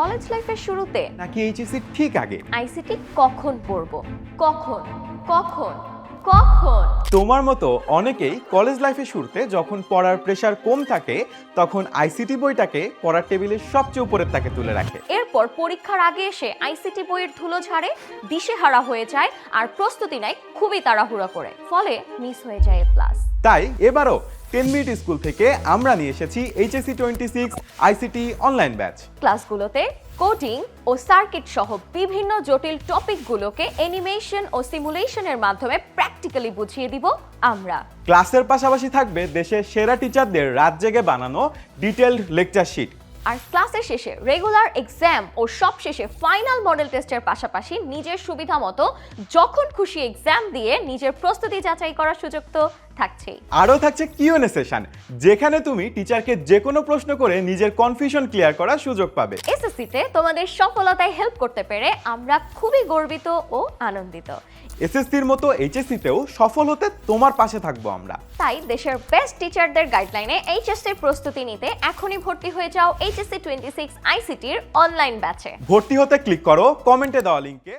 College লাইফের শুরুতে? নাকি এইচএসসি ঠিক আগে? আইসিটি কখন পড়ব? কখন? কখন? কখন? তোমার মতো অনেকেই কলেজ লাইফের শুরুতে যখন পড়ার প্রেশার কম থাকে তখন আইসিটি বইটাকে পড়ার টেবিলের সবচেয়ে উপরের তাকে তুলে রাখে। এরপর পরীক্ষার আগে এসে আইসিটি বইয়ের ধুলো ঝাড়ে দিশেহারা হয়ে যায় আর প্রস্তুতি নেয় খুবই তাড়াহুড়া করে ফলে মিস হয়ে যায় প্লাস তাই এবারও টেন মিনিট স্কুল থেকে আমরা নিয়ে এসেছি HSC twenty six ICT online batch ক্লাসগুলোতে কোডিং ও সার্কিট সহ বিভিন্ন জটিল টপিকগুলোকে অ্যানিমেশন ও সিমুলেশনের মাধ্যমে প্র্যাকটিক্যালি বুঝিয়ে দিব আমরা। ক্লাসের পাশাপাশি থাকবে দেশের সেরা টিচারদের রাত জেগে বানানো ডিটেলড লেকচার শিট আর ক্লাসের শেষে রেগুলার এক্সাম ও সব শেষে ফাইনাল মডেল টেস্টের পাশাপাশি নিজের সুবিধা মতো যখন খুশি এক্সাম দিয়ে নিজের প্রস্তুতি যাচাই করার সুযোগ তো থাকছেই। আরও থাকছে কিউএনএ সেশন যেখানে তুমি টিচারকে যে কোনো প্রশ্ন করে নিজের কনফিউশন ক্লিয়ার করার সুযোগ পাবে। এসএসসিতে তোমাদের সফলতায় হেল্প করতে পেরে আমরা খুবই গর্বিত ও আনন্দিত। এসএসসির মতো এইচএসসিতেও সফল হতে তোমার পাশে থাকব আমরা। তাই দেশের বেস্ট টিচারদের গাইডলাইনে এইচএসসির প্রস্তুতি নিতে এখনই ভর্তি হয়ে যাও এইচএসসি টোয়েন্টি সিক্স আইসিটির অনলাইন ব্যাচে ভর্তি হতে ক্লিক করো কমেন্টে দেওয়া লিঙ্কে